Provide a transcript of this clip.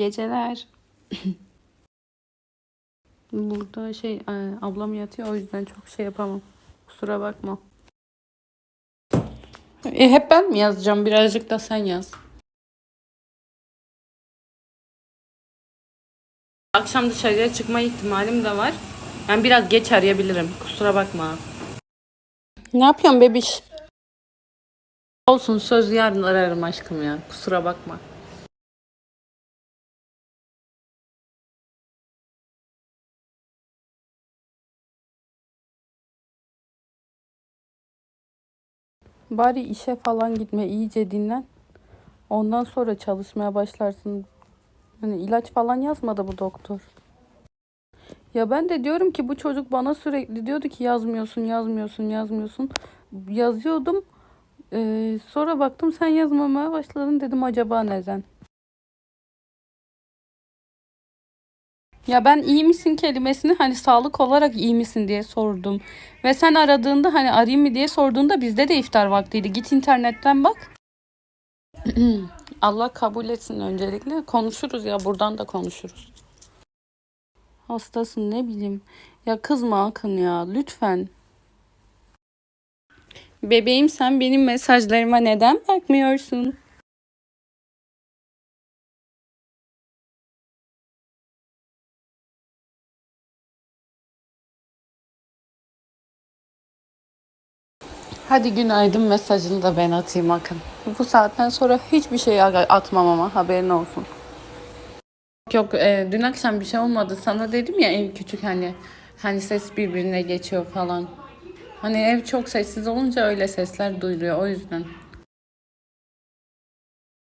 Geceler. Burada şey e, ablam yatıyor o yüzden çok şey yapamam. Kusura bakma. E, hep ben mi yazacağım? Birazcık da sen yaz. Akşam dışarıya çıkma ihtimalim de var. Ben biraz geç arayabilirim. Kusura bakma. Ne yapıyorsun bebiş? Olsun söz yarın ararım aşkım ya. Kusura bakma. Bari işe falan gitme iyice dinlen. Ondan sonra çalışmaya başlarsın. Hani ilaç falan yazmadı bu doktor. Ya ben de diyorum ki bu çocuk bana sürekli diyordu ki yazmıyorsun, yazmıyorsun, yazmıyorsun. Yazıyordum. Ee, sonra baktım sen yazmamaya başladın dedim acaba neden? Ya ben iyi misin kelimesini hani sağlık olarak iyi misin diye sordum. Ve sen aradığında hani arayayım mı diye sorduğunda bizde de iftar vaktiydi. Git internetten bak. Allah kabul etsin öncelikle. Konuşuruz ya buradan da konuşuruz. Hastasın ne bileyim. Ya kızma Akın ya lütfen. Bebeğim sen benim mesajlarıma neden bakmıyorsun? Hadi günaydın mesajını da ben atayım Akın. Bu saatten sonra hiçbir şey atmam ama haberin olsun. Yok e, dün akşam bir şey olmadı. Sana dedim ya ev küçük hani hani ses birbirine geçiyor falan. Hani ev çok sessiz olunca öyle sesler duyuluyor o yüzden.